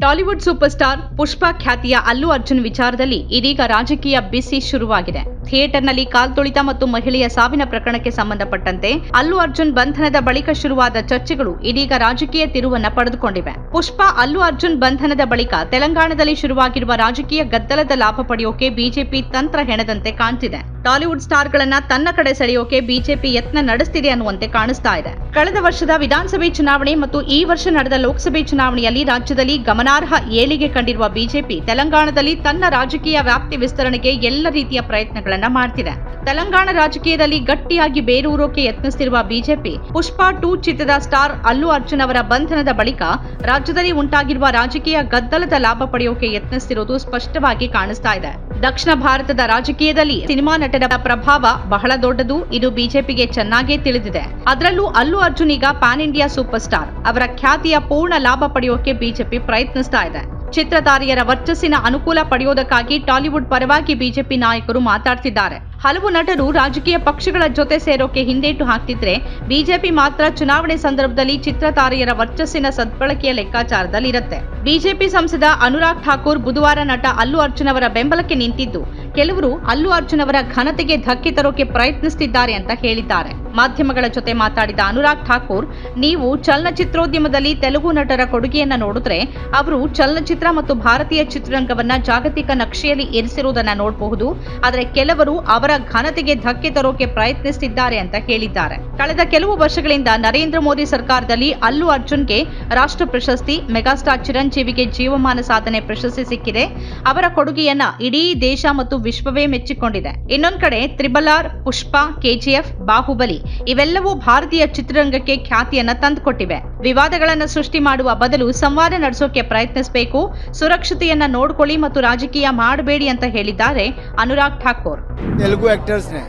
Tollywood super star ಪುಷ್ಪ ಖ್ಯಾತಿಯ ಅಲ್ಲು ಅರ್ಜುನ್ ವಿಚಾರದಲ್ಲಿ ಇದೀಗ ರಾಜಕೀಯ ಬಿಸಿ ಶುರುವಾಗಿದೆ. ಥಿಯೇಟರ್ನಲ್ಲಿ ಕಾಲ್ತುಳಿತ ಮತ್ತು ಮಹಿಳೆಯ ಸಾವಿನ ಪ್ರಕರಣಕ್ಕೆ ಸಂಬಂಧಪಟ್ಟಂತೆ ಅಲ್ಲು ಅರ್ಜುನ್ ಬಂಧನದ ಬಳಿಕ ಶುರುವಾದ ಚರ್ಚೆಗಳು ಇದೀಗ ರಾಜಕೀಯ ತಿರುವನ್ನ ಪಡೆದುಕೊಂಡಿವೆ. ಪುಷ್ಪಾ ಅಲ್ಲು ಅರ್ಜುನ್ ಬಂಧನದ ಬಳಿಕ ತೆಲಂಗಾಣದಲ್ಲಿ ಶುರುವಾಗಿರುವ ರಾಜಕೀಯ ಗದ್ದಲದ ಲಾಭ ಪಡೆಯೋಕೆ ಬಿಜೆಪಿ ತಂತ್ರ ಹೆಣದಂತೆ ಕಾಣ್ತಿದೆ. ಟಾಲಿವುಡ್ ಸ್ಟಾರ್ಗಳನ್ನ ತನ್ನ ಕಡೆ ಸೆಳೆಯೋಕೆ ಬಿಜೆಪಿ ಯತ್ನ ನಡೆಸ್ತಿದೆ ಅನ್ನುವಂತೆ ಕಾಣಿಸ್ತಾ ಇದೆ. ಕಳೆದ ವರ್ಷದ ವಿಧಾನಸಭೆ ಚುನಾವಣೆ ಮತ್ತು ಈ ವರ್ಷ ನಡೆದ ಲೋಕಸಭೆ ಚುನಾವಣೆಯಲ್ಲಿ ರಾಜ್ಯದಲ್ಲಿ ಗಮನಾರ್ಹ ಏಳಿಗೆ ಕಂಡಿರುವ ಬಿಜೆಪಿ ತೆಲಂಗಾಣದಲ್ಲಿ ತನ್ನ ರಾಜಕೀಯ ವ್ಯಾಪ್ತಿ ವಿಸ್ತರಣೆಗೆ ಎಲ್ಲ ರೀತಿಯ ಪ್ರಯತ್ನಗಳನ್ನ ಮಾಡ್ತಿದೆ. ತೆಲಂಗಾಣ ರಾಜಕೀಯದಲ್ಲಿ ಗಟ್ಟಿಯಾಗಿ ಬೇರೂರೋಕೆ ಯತ್ನಿಸುತ್ತಿರುವ ಬಿಜೆಪಿ, ಪುಷ್ಪಾ ಟೂ ಚಿತ್ರದ ಸ್ಟಾರ್ ಅಲ್ಲು ಅರ್ಜುನ್ ಅವರ ಬಂಧನದ ಬಳಿಕ ರಾಜ್ಯದಲ್ಲಿ ಉಂಟಾಗಿರುವ ರಾಜಕೀಯ ಗದ್ದಲದ ಲಾಭ ಪಡೆಯೋಕೆ ಯತ್ನಿಸುತ್ತಿರುವುದು ಸ್ಪಷ್ಟವಾಗಿ ಕಾಣಿಸ್ತಾ ಇದೆ. ದಕ್ಷಿಣ ಭಾರತದ ರಾಜಕೀಯದಲ್ಲಿ ಸಿನಿಮಾ ನಟರ ಪ್ರಭಾವ ಬಹಳ ದೊಡ್ಡದು, ಇದು ಬಿಜೆಪಿಗೆ ಚೆನ್ನಾಗೇ ತಿಳಿದಿದೆ. ಅದರಲ್ಲೂ ಅಲ್ಲು ಅರ್ಜುನ್ ಈಗ ಪ್ಯಾನ್ ಇಂಡಿಯಾ ಸೂಪರ್ ಸ್ಟಾರ್. ಅವರ ಖ್ಯಾತಿಯ ಪೂರ್ಣ ಲಾಭ ಪಡೆಯೋಕೆ ಬಿಜೆಪಿ ಪ್ರಯತ್ನಿಸ್ತಾ ಇದೆ. ಚಿತ್ರತಾರಿಯರ ವರ್ಚಸ್ಸಿನ ಅನುಕೂಲ ಪಡೆಯೋದಕ್ಕಾಗಿ ಟಾಲಿವುಡ್ ಪರವಾಗಿ ಬಿಜೆಪಿ ನಾಯಕರು ಮಾತಾಡ್ತಿದ್ದಾರೆ. ಹಲವು ನಟರು ರಾಜಕೀಯ ಪಕ್ಷಗಳ ಜೊತೆ ಸೇರೋಕೆ ಹಿಂದೇಟು ಹಾಕ್ತಿದ್ರೆ ಬಿಜೆಪಿ ಮಾತ್ರ ಚುನಾವಣೆ ಸಂದರ್ಭದಲ್ಲಿ ಚಿತ್ರತಾರೆಯರ ವರ್ಚಸ್ಸಿನ ಸದ್ಬಳಕೆಯ ಲೆಕ್ಕಾಚಾರದಲ್ಲಿ ಇರುತ್ತೆ ಬಿಜೆಪಿ ಸಂಸದ ಅನುರಾಗ್ ಠಾಕೂರ್ ಬುಧವಾರ ನಟ ಅಲ್ಲು ಅರ್ಜುನ್ ಅವರ ಬೆಂಬಲಕ್ಕೆ ನಿಂತಿದ್ದು. ಕೆಲವರು ಅಲ್ಲು ಅರ್ಜುನ್ ಅವರ ಘನತೆಗೆ ಧಕ್ಕೆ ತರೋಕೆ ಪ್ರಯತ್ನಿಸುತ್ತಿದ್ದಾರೆ ಅಂತ ಹೇಳಿದ್ದಾರೆ. ಮಾಧ್ಯಮಗಳ ಜೊತೆ ಮಾತಾಡಿದ ಅನುರಾಗ್ ಠಾಕೂರ್, ನೀವು ಚಲನಚಿತ್ರೋದ್ಯಮದಲ್ಲಿ ತೆಲುಗು ನಟರ ಕೊಡುಗೆಯನ್ನ ನೋಡಿದ್ರೆ ಅವರು ಚಲನಚಿತ್ರ ಮತ್ತು ಭಾರತೀಯ ಚಿತ್ರರಂಗವನ್ನ ಜಾಗತಿಕ ನಕ್ಷೆಯಲ್ಲಿ ಇರಿಸಿರುವುದನ್ನ ನೋಡಬಹುದು. ಆದರೆ ಕೆಲವರು ಅವರ ಘನತೆಗೆ ಧಕ್ಕೆ ತರೋಕೆ ಪ್ರಯತ್ನಿಸುತ್ತಿದ್ದಾರೆ ಅಂತ ಹೇಳಿದ್ದಾರೆ. ಕಳೆದ ಕೆಲವು ವರ್ಷಗಳಿಂದ ನರೇಂದ್ರ ಮೋದಿ ಸರ್ಕಾರದಲ್ಲಿ ಅಲ್ಲು ಅರ್ಜುನ್ಗೆ ರಾಷ್ಟ್ರ ಪ್ರಶಸ್ತಿ, ಮೆಗಾಸ್ಟಾರ್ ಚಿರಂಜೀವಿಗೆ ಜೀವಮಾನ ಸಾಧನೆ ಪ್ರಶಸ್ತಿ ಸಿಕ್ಕಿದೆ. ಅವರ ಕೊಡುಗೆಯನ್ನ ಇಡೀ ದೇಶ ಮತ್ತು ವಿಶ್ವವೇ ಮೆಚ್ಚಿಕೊಂಡಿದೆ. ಇನ್ನೊಂದು ಕಡೆ ತ್ರಿಬಲಾರ್, ಪುಷ್ಪ, ಕೆಜಿಎಫ್, ಬಾಹುಬಲಿ ಇವೆಲ್ಲವೂ ಭಾರತೀಯ ಚಿತ್ರರಂಗಕ್ಕೆ ಖ್ಯಾತಿಯನ್ನ ತಂದುಕೊಟ್ಟಿವೆ ವಿವಾದಗಳನ್ನ ಸೃಷ್ಟಿ ಮಾಡುವ ಬದಲು ಸಂವಾದ ನಡೆಸೋಕೆ ಪ್ರಯತ್ನಿಸಬೇಕು ಸುರಕ್ಷತೆಯನ್ನ ನೋಡ್ಕೊಳ್ಳಿ ಮತ್ತು ರಾಜಕೀಯ ಮಾಡಬೇಡಿ ಅಂತ ಹೇಳಿದ್ದಾರೆ ಅನುರಾಗ್ ಠಾಕೂರ್ तेलुगु एक्टर्स ने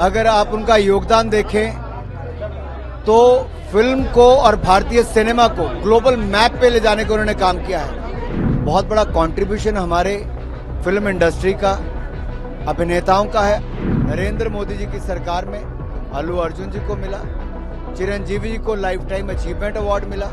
अगर आप उनका योगदान देखें तो फिल्म को और भारतीय सिनेमा को ग्लोबल मैप पे ले जाने का उन्होंने काम किया है बहुत बड़ा कंट्रीब्यूशन हमारे फिल्म इंडस्ट्री का अभिनेताओं का है नरेंद्र मोदी जी की सरकार में अल्लू अर्जुन जी को मिला, चिरंजीवी जी को लाइफ टाइम अचीवमेंट अवार्ड मिला।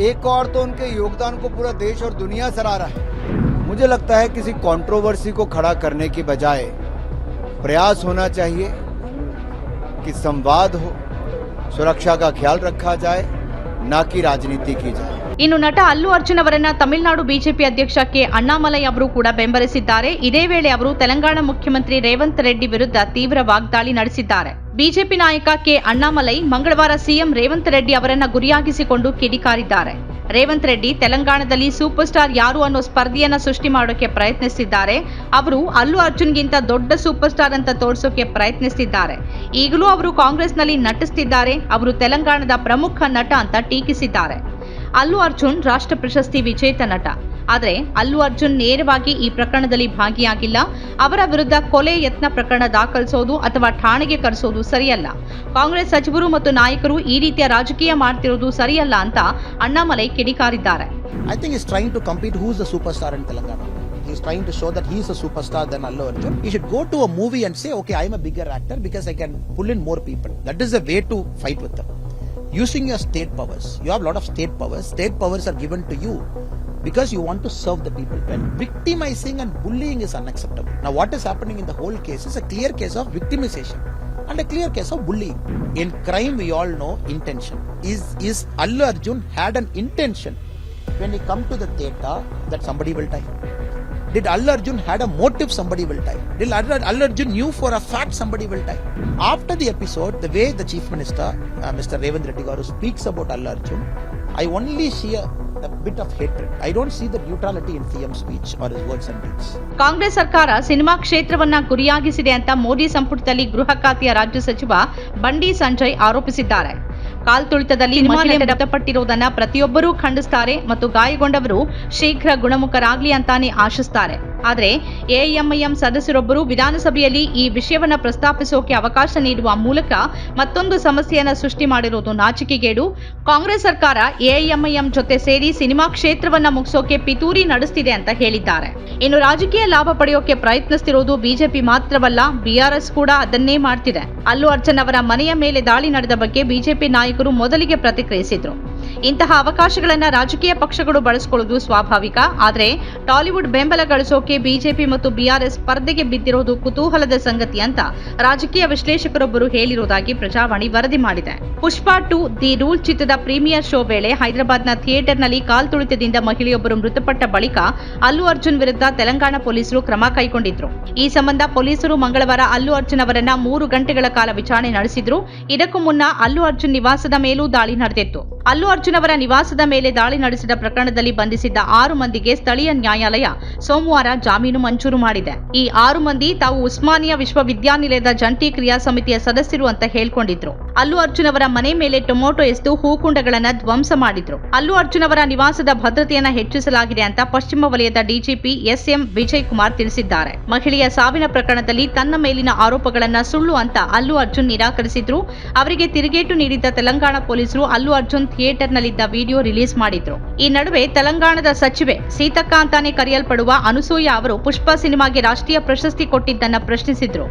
एक और तो उनके योगदान को पूरा देश और दुनिया सराह रहा है। मुझे लगता है किसी कंट्रोवर्सी को खड़ा करने की बजाय प्रयास होना चाहिए कि संवाद हो, सुरक्षा का ख्याल रखा जाए, ना कि राजनीति की जाए। ಇನ್ನು ನಟ ಅಲ್ಲು ಅರ್ಜುನ್ ಅವರನ್ನ ತಮಿಳುನಾಡು ಬಿಜೆಪಿ ಅಧ್ಯಕ್ಷ ಕೆ ಅಣ್ಣಾಮಲೈ ಅವರು ಕೂಡ ಬೆಂಬಲಿಸಿದ್ದಾರೆ. ಇದೇ ವೇಳೆ ಅವರು ತೆಲಂಗಾಣ ಮುಖ್ಯಮಂತ್ರಿ ರೇವಂತ್ ರೆಡ್ಡಿ ವಿರುದ್ಧ ತೀವ್ರ ವಾಗ್ದಾಳಿ ನಡೆಸಿದ್ದಾರೆ. ಬಿಜೆಪಿ ನಾಯಕ ಕೆ ಅಣ್ಣಾಮಲೈ ಮಂಗಳವಾರ ಸಿಎಂ ರೇವಂತ್ ರೆಡ್ಡಿ ಅವರನ್ನ ಗುರಿಯಾಗಿಸಿಕೊಂಡು ಕಿಡಿಕಾರಿದ್ದಾರೆ. ರೇವಂತ್ ರೆಡ್ಡಿ ತೆಲಂಗಾಣದಲ್ಲಿ ಸೂಪರ್ ಸ್ಟಾರ್ ಯಾರು ಅನ್ನೋ ಸ್ಪರ್ಧೆಯನ್ನ ಸೃಷ್ಟಿ ಮಾಡೋಕೆ ಪ್ರಯತ್ನಿಸಿದ್ದಾರೆ ಅವರು ಅಲ್ಲು ಅರ್ಜುನ್ಗಿಂತ ದೊಡ್ಡ ಸೂಪರ್ ಸ್ಟಾರ್ ಅಂತ ತೋರಿಸೋಕೆ ಪ್ರಯತ್ನಿಸಿದ್ದಾರೆ ಈಗಲೂ ಅವರು ಕಾಂಗ್ರೆಸ್ನಲ್ಲಿ ನಟಿಸ್ತಿದ್ದಾರೆ. ಅವರು ತೆಲಂಗಾಣದ ಪ್ರಮುಖ ನಟ ಅಂತ ಟೀಕಿಸಿದ್ದಾರೆ. ಅಲ್ಲು ಅರ್ಜುನ್ ರಾಷ್ಟ್ರ ಪ್ರಶಸ್ತಿ ವಿಜೇತ ನಟ ಆದರೆ ಅಲ್ಲು ಅರ್ಜುನ್ ನೇರವಾಗಿ ಈ ಪ್ರಕರಣದಲ್ಲಿ ಭಾಗಿಯಾಗಿಲ್ಲ ಅವರ ವಿರುದ್ಧ ಕೊಲೆ ಯತ್ನ ಪ್ರಕರಣ ದಾಖಲಿಸೋದು ಅಥವಾ ಠಾಣೆಗೆ ಕರೆಸೋದು ಸರಿಯಲ್ಲ ಕಾಂಗ್ರೆಸ್ ಸಚಿವರು ಮತ್ತು ನಾಯಕರು ಈ ರೀತಿಯ ರಾಜಕೀಯ ಮಾಡ್ತಿರೋದು ಸರಿಯಲ್ಲ ಅಂತ ಅಣ್ಣಾಮಲೈ ಕಿಡಿಕಾರಿದ್ದಾರೆ I to compete to compete super star in Telangana Telangana. He's trying to show that is a superstar than Allu Arjun. He should go to a movie and say, okay, I'm a bigger actor because I can pull in more people. That is the way to fight with them. Using your state powers. You have a lot of state powers. State powers are given to you because you want to serve the people well. Victimizing and bullying is unacceptable. Now, what is happening in the whole case is a clear case of victimization and a clear case of bullying. In crime, we all know intention. Is is Allu Arjun had an intention when he come to the theater that somebody will die? Did allarjun had a motive somebody will die? Did allarjun Arjun knew for a fact somebody will die? After the episode, the way the Chief Minister, uh, Mr. Revend Reddy Garu speaks about allarjun I only see a, a bit of hatred. I don't see the neutrality in CM speech or his words and deeds. Congress ಸರ್ಕಾರ cinema ಕ್ಷೇತ್ರವನ್ನ ಗುರಿಯಾಗಿಸಿದೆ ಅಂತ ಮೋದಿ ಸಂಪುಟದಲ್ಲಿ ಗೃಹ ಖಾತೆಯ ರಾಜ್ಯ ಸಚಿವ ಬಂಡಿ ಸಂಜಯ್ ಆರೋಪಿಸಿದ್ದಾರೆ ಕಾಲ್ತುಳಿತದಲ್ಲಿ ಮಹಿಳೆ ಮೃತಪಟ್ಟಿರುವುದನ್ನ ಪ್ರತಿಯೊಬ್ಬರೂ ಖಂಡಿಸ್ತಾರೆ ಮತ್ತು ಗಾಯಗೊಂಡವರು ಶೀಘ್ರ ಗುಣಮುಖರಾಗ್ಲಿ ಅಂತಾನೆ ಆಶಿಸ್ತಾರೆ. ಆದರೆ ಎಐಎಂಐಎಂ ಸದಸ್ಯರೊಬ್ಬರು ವಿಧಾನಸಭೆಯಲ್ಲಿ ಈ ವಿಷಯವನ್ನು ಪ್ರಸ್ತಾಪಿಸೋಕೆ ಅವಕಾಶ ನೀಡುವ ಮೂಲಕ ಮತ್ತೊಂದು ಸಮಸ್ಯೆಯನ್ನು ಸೃಷ್ಟಿ ಮಾಡಿರುವುದು ನಾಚಿಕೆಗೇಡು. ಕಾಂಗ್ರೆಸ್ ಸರ್ಕಾರ ಎಐಎಂಐಎಂ ಜೊತೆ ಸೇರಿ ಸಿನಿಮಾ ಕ್ಷೇತ್ರವನ್ನ ಮುಗಿಸೋಕೆ ಪಿತೂರಿ ನಡೆಸ್ತಿದೆ ಅಂತ ಹೇಳಿದ್ದಾರೆ. ಇನ್ನು ರಾಜಕೀಯ ಲಾಭ ಪಡೆಯೋಕೆ ಪ್ರಯತ್ನಿಸ್ತಿರೋದು ಬಿಜೆಪಿ ಮಾತ್ರವಲ್ಲ, ಬಿಆರ್ಎಸ್ ಕೂಡ ಅದನ್ನೇ ಮಾಡ್ತಿದೆ. ಅಲ್ಲು ಅರ್ಜುನ್ ಅವರ ಮನೆಯ ಮೇಲೆ ದಾಳಿ ನಡೆದ ಬಗ್ಗೆ ಬಿಜೆಪಿ ನಾಯಕರು ಮೊದಲಿಗೆ ಪ್ರತಿಕ್ರಿಯಿಸಿದ್ರು. ಇಂತಹ ಅವಕಾಶಗಳನ್ನು ರಾಜಕೀಯ ಪಕ್ಷಗಳು ಬಳಸಿಕೊಳ್ಳುವುದು ಸ್ವಾಭಾವಿಕ. ಆದರೆ ಟಾಲಿವುಡ್ ಬೆಂಬಲ ಗಳಿಸೋಕೆ ಬಿಜೆಪಿ ಮತ್ತು ಬಿಆರ್ಎಸ್ ಸ್ಪರ್ಧೆಗೆ ಬಿದ್ದಿರೋದು ಕುತೂಹಲದ ಸಂಗತಿ ಅಂತ ರಾಜಕೀಯ ವಿಶ್ಲೇಷಕರೊಬ್ಬರು ಹೇಳಿರುವುದಾಗಿ ಪ್ರಜಾವಾಣಿ ವರದಿ ಮಾಡಿದೆ. ಪುಷ್ಪಾ ಟು ದಿ ರೂಲ್ ಚಿತ್ರದ ಪ್ರೀಮಿಯರ್ ಶೋ ವೇಳೆ ಹೈದರಾಬಾದ್ನ ಥಿಯೇಟರ್ನಲ್ಲಿ ಕಾಲ್ತುಳಿತದಿಂದ ಮಹಿಳೆಯೊಬ್ಬರು ಮೃತಪಟ್ಟ ಬಳಿಕ ಅಲ್ಲು ಅರ್ಜುನ್ ವಿರುದ್ಧ ತೆಲಂಗಾಣ ಪೊಲೀಸರು ಕ್ರಮ ಕೈಗೊಂಡಿದ್ರು. ಈ ಸಂಬಂಧ ಪೊಲೀಸರು ಮಂಗಳವಾರ ಅಲ್ಲು ಅರ್ಜುನ್ ಅವರನ್ನ ಮೂರು ಗಂಟೆಗಳ ಕಾಲ ವಿಚಾರಣೆ ನಡೆಸಿದ್ರು. ಇದಕ್ಕೂ ಮುನ್ನ ಅಲ್ಲು ಅರ್ಜುನ್ ನಿವಾಸದ ಮೇಲೂ ದಾಳಿ ನಡೆದಿತ್ತು. ಅಲ್ಲು ಅರ್ಜುನ್ ಅವರ ನಿವಾಸದ ಮೇಲೆ ದಾಳಿ ನಡೆಸಿದ ಪ್ರಕರಣದಲ್ಲಿ ಬಂಧಿಸಿದ್ದ ಆರು ಮಂದಿಗೆ ಸ್ಥಳೀಯ ನ್ಯಾಯಾಲಯ ಸೋಮವಾರ ಜಾಮೀನು ಮಂಜೂರು ಮಾಡಿದೆ. ಈ ಆರು ಮಂದಿ ತಾವು ಉಸ್ಮಾನಿಯಾ ವಿಶ್ವವಿದ್ಯಾನಿಲಯದ ಜಂಟಿ ಕ್ರಿಯಾ ಸಮಿತಿಯ ಸದಸ್ಯರು ಅಂತ ಹೇಳ್ಕೊಂಡಿದ್ರು. ಅಲ್ಲು ಅರ್ಜುನ್ ಅವರ ಮನೆ ಮೇಲೆ ಟೊಮೊಟೊ ಎಸೆದು ಹೂಕುಂಡಗಳನ್ನ ಧ್ವಂಸ ಮಾಡಿದ್ರು. ಅಲ್ಲು ಅರ್ಜುನ್ ಅವರ ನಿವಾಸದ ಭದ್ರತೆಯನ್ನ ಹೆಚ್ಚಿಸಲಾಗಿದೆ ಅಂತ ಪಶ್ಚಿಮ ವಲಯದ ಡಿಜಿಪಿ ಎಸ್ಎಂ ವಿಜಯ್ ಕುಮಾರ್ ತಿಳಿಸಿದ್ದಾರೆ. ಮಹಿಳೆಯ ಸಾವಿನ ಪ್ರಕರಣದಲ್ಲಿ ತನ್ನ ಮೇಲಿನ ಆರೋಪಗಳನ್ನ ಸುಳ್ಳು ಅಂತ ಅಲ್ಲು ಅರ್ಜುನ್ ನಿರಾಕರಿಸಿದ್ರು. ಅವರಿಗೆ ತಿರುಗೇಟು ನೀಡಿದ್ದ ತೆಲಂಗಾಣ ಪೊಲೀಸರು ಅಲ್ಲು ಅರ್ಜುನ್ ಥಿಯೇಟರ್ನಲ್ಲಿದ್ದ ವಿಡಿಯೋ ರಿಲೀಸ್ ಮಾಡಿದ್ರು. ಈ ನಡುವೆ ತೆಲಂಗಾಣದ ಸಚಿವೆ ಸೀತಕ್ಕ ಅಂತಾನೆ ಕರೆಯಲ್ಪಡುವ ಅನುಸೂಯ ಅವರು ಪುಷ್ಪ ಸಿನಿಮಾಗೆ ರಾಷ್ಟ್ರೀಯ ಪ್ರಶಸ್ತಿ ಕೊಟ್ಟಿದ್ದನ್ನ ಪ್ರಶ್ನಿಸಿದ್ರು.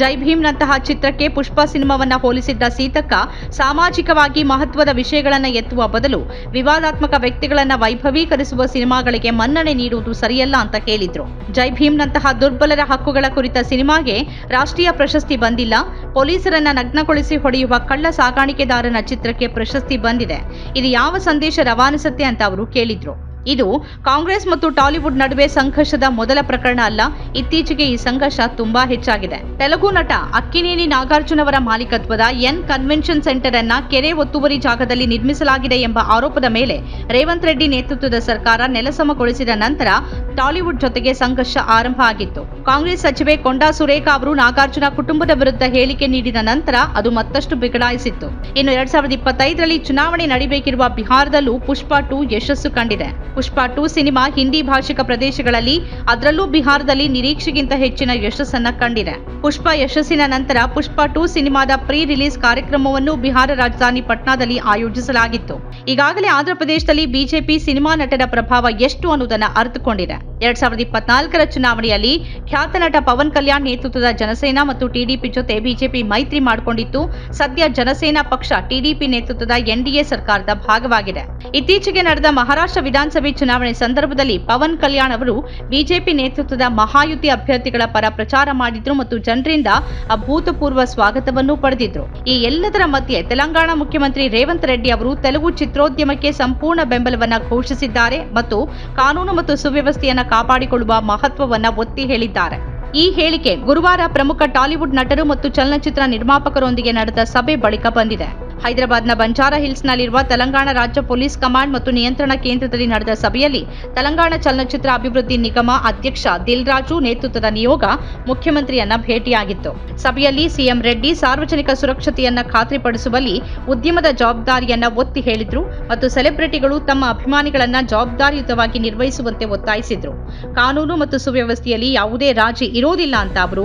ಜೈ ಭೀಮ್ನಂತಹ ಚಿತ್ರಕ್ಕೆ ಪುಷ್ಪ ಸಿನಿಮಾವನ್ನ ಹೋಲಿಸಿದ್ದ ಸೀತಕ್ಕ ಸಾಮಾಜಿಕವಾಗಿ ಮಹತ್ವದ ವಿಷಯಗಳನ್ನ ಎತ್ತುವ ಬದಲು ವಿವಾದಾತ್ಮಕ ವ್ಯಕ್ತಿಗಳನ್ನ ವೈಭವೀಕರಿಸುವ ಸಿನಿಮಾಗಳಿಗೆ ಮನ್ನಣೆ ನೀಡುವುದು ಸರಿಯಲ್ಲ ಅಂತ ಕೇಳಿದ್ರು. ಜೈ ಭೀಮ್ನಂತಹ ದುರ್ಬಲರ ಹಕ್ಕುಗಳ ಕುರಿತ ಸಿನಿಮಾಗೆ ರಾಷ್ಟ್ರೀಯ ಪ್ರಶಸ್ತಿ ಬಂದಿಲ್ಲ ಪೊಲೀಸರನ್ನ ನಗ್ನಗೊಳಿಸಿ ಹೊಡೆಯುವ ಕಳ್ಳ ಸಾಗಾಣಿಕೆದಾರನ ಚಿತ್ರಕ್ಕೆ ಪ್ರಶಸ್ತಿ ಬಂದಿದೆ. ಇದು ಯಾವ ಸಂದೇಶ ರವಾನಿಸುತ್ತೆ ಅಂತ ಅವರು ಕೇಳಿದ್ರು. ಇದು ಕಾಂಗ್ರೆಸ್ ಮತ್ತು ಟಾಲಿವುಡ್ ನಡುವೆ ಸಂಘರ್ಷದ ಮೊದಲ ಪ್ರಕರಣ ಅಲ್ಲ, ಇತ್ತೀಚೆಗೆ ಈ ಸಂಘರ್ಷ ತುಂಬಾ ಹೆಚ್ಚಾಗಿದೆ. ತೆಲುಗು ನಟ ಅಕ್ಕಿನೇನಿ ನಾಗಾರ್ಜುನ ಅವರ ಮಾಲೀಕತ್ವದ ಎನ್ ಕನ್ವೆನ್ಷನ್ ಸೆಂಟರ್ ಅನ್ನ ಕೆರೆ ಒತ್ತುವರಿ ಜಾಗದಲ್ಲಿ ನಿರ್ಮಿಸಲಾಗಿದೆ ಎಂಬ ಆರೋಪದ ಮೇಲೆ ರೇವಂತ್ ರೆಡ್ಡಿ ನೇತೃತ್ವದ ಸರ್ಕಾರ ನೆಲಸಮಗೊಳಿಸಿದ ನಂತರ ಟಾಲಿವುಡ್ ಜೊತೆಗೆ ಸಂಘರ್ಷ ಆರಂಭ ಆಗಿತ್ತು. ಕಾಂಗ್ರೆಸ್ ಸಚಿವೆ ಕೊಂಡಾ ಸುರೇಖಾ ಅವರು ನಾಗಾರ್ಜುನ ಕುಟುಂಬದ ವಿರುದ್ಧ ಹೇಳಿಕೆ ನೀಡಿದ ನಂತರ ಅದು ಮತ್ತಷ್ಟು ಬಿಗಡಾಯಿಸಿತ್ತು. ಇನ್ನು ಎರಡ್ ಸಾವಿರದ ಇಪ್ಪತ್ತೈದರಲ್ಲಿ ಚುನಾವಣೆ ನಡೆಯಬೇಕಿರುವ ಬಿಹಾರದಲ್ಲೂ ಪುಷ್ಪಾ ಟು ಯಶಸ್ಸು ಕಂಡಿದೆ. ಪುಷ್ಪಾ ಟು ಸಿನಿಮಾ ಹಿಂದಿ ಭಾಷಿಕ ಪ್ರದೇಶಗಳಲ್ಲಿ, ಅದರಲ್ಲೂ ಬಿಹಾರದಲ್ಲಿ ನಿರೀಕ್ಷೆಗಿಂತ ಹೆಚ್ಚಿನ ಯಶಸ್ಸನ್ನ ಕಂಡಿದೆ. ಪುಷ್ಪ ಯಶಸ್ಸಿನ ನಂತರ ಪುಷ್ಪ ಟು ಸಿನಿಮಾದ ಪ್ರೀ ರಿಲೀಸ್ ಕಾರ್ಯಕ್ರಮವನ್ನು ಬಿಹಾರ ರಾಜಧಾನಿ ಪಟ್ನಾದಲ್ಲಿ ಆಯೋಜಿಸಲಾಗಿತ್ತು. ಈಗಾಗಲೇ ಆಂಧ್ರಪ್ರದೇಶದಲ್ಲಿ ಬಿಜೆಪಿ ಸಿನಿಮಾ ನಟರ ಪ್ರಭಾವ ಎಷ್ಟು ಅನ್ನುವುದನ್ನ ಅರಿತುಕೊಂಡಿದೆ. ಎರಡ್ ಸಾವಿರದ ಇಪ್ಪತ್ನಾಲ್ಕರ ಚುನಾವಣೆಯಲ್ಲಿ ಖ್ಯಾತ ನಟ ಪವನ್ ಕಲ್ಯಾಣ್ ನೇತೃತ್ವದ ಜನಸೇನಾ ಮತ್ತು ಟಿಡಿಪಿ ಜೊತೆ ಬಿಜೆಪಿ ಮೈತ್ರಿ ಮಾಡಿಕೊಂಡಿತ್ತು ಸದ್ಯ ಜನಸೇನಾ ಪಕ್ಷ ಟಿಡಿಪಿ ನೇತೃತ್ವದ ಎನ್ಡಿಎ ಸರ್ಕಾರದ ಭಾಗವಾಗಿದೆ. ಇತ್ತೀಚೆಗೆ ನಡೆದ ಮಹಾರಾಷ್ಟ್ರ ವಿಧಾನಸಭೆ ಚುನಾವಣೆ ಸಂದರ್ಭದಲ್ಲಿ ಪವನ್ ಕಲ್ಯಾಣ್ ಅವರು ಬಿಜೆಪಿ ನೇತೃತ್ವದ ಮಹಾಯುತಿ ಅಭ್ಯರ್ಥಿಗಳ ಪರ ಪ್ರಚಾರ ಮಾಡಿದ್ರು ಮತ್ತು ಜನರಿಂದ ಅಭೂತಪೂರ್ವ ಸ್ವಾಗತವನ್ನು ಪಡೆದಿದ್ರು. ಈ ಎಲ್ಲದರ ಮಧ್ಯೆ ತೆಲಂಗಾಣ ಮುಖ್ಯಮಂತ್ರಿ ರೇವಂತ್ ರೆಡ್ಡಿ ಅವರು ತೆಲುಗು ಚಿತ್ರೋದ್ಯಮಕ್ಕೆ ಸಂಪೂರ್ಣ ಬೆಂಬಲವನ್ನು ಘೋಷಿಸಿದ್ದಾರೆ ಮತ್ತು ಕಾನೂನು ಮತ್ತು ಸುವ್ಯವಸ್ಥೆಯನ್ನ ಕಾಪಾಡಿಕೊಳ್ಳುವ ಮಹತ್ವವನ್ನ ಒತ್ತಿ ಹೇಳಿದ್ದಾರೆ. ಈ ಹೇಳಿಕೆ ಗುರುವಾರ ಪ್ರಮುಖ ಟಾಲಿವುಡ್ ನಟರು ಮತ್ತು ಚಲನಚಿತ್ರ ನಿರ್ಮಾಪಕರೊಂದಿಗೆ ನಡೆದ ಸಭೆ ಬಳಿಕ ಬಂದಿದೆ. ಹೈದರಾಬಾದ್ನ ಬಂಜಾರ ಹಿಲ್ಸ್ನಲ್ಲಿರುವ ತೆಲಂಗಾಣ ರಾಜ್ಯ ಪೊಲೀಸ್ ಕಮಾಂಡ್ ಮತ್ತು ನಿಯಂತ್ರಣ ಕೇಂದ್ರದಲ್ಲಿ ನಡೆದ ಸಭೆಯಲ್ಲಿ ತೆಲಂಗಾಣ ಚಲನಚಿತ್ರ ಅಭಿವೃದ್ಧಿ ನಿಗಮ ಅಧ್ಯಕ್ಷ ದಿಲ್ರಾಜು ನೇತೃತ್ವದ ನಿಯೋಗ ಮುಖ್ಯಮಂತ್ರಿಯನ್ನ ಭೇಟಿಯಾಗಿತ್ತು. ಸಭೆಯಲ್ಲಿ ಸಿಎಂ ರೆಡ್ಡಿ ಸಾರ್ವಜನಿಕ ಸುರಕ್ಷತೆಯನ್ನ ಖಾತ್ರಿಪಡಿಸುವಲ್ಲಿ ಉದ್ಯಮದ ಜವಾಬ್ದಾರಿಯನ್ನ ಒತ್ತಿ ಹೇಳಿದ್ರು ಮತ್ತು ಸೆಲೆಬ್ರಿಟಿಗಳು ತಮ್ಮ ಅಭಿಮಾನಿಗಳನ್ನ ಜವಾಬ್ದಾರಿಯುತವಾಗಿ ನಿರ್ವಹಿಸುವಂತೆ ಒತ್ತಾಯಿಸಿದ್ರು. ಕಾನೂನು ಮತ್ತು ಸುವ್ಯವಸ್ಥೆಯಲ್ಲಿ ಯಾವುದೇ ರಾಜಿ ಇರೋದಿಲ್ಲ ಅಂತ ಅವರು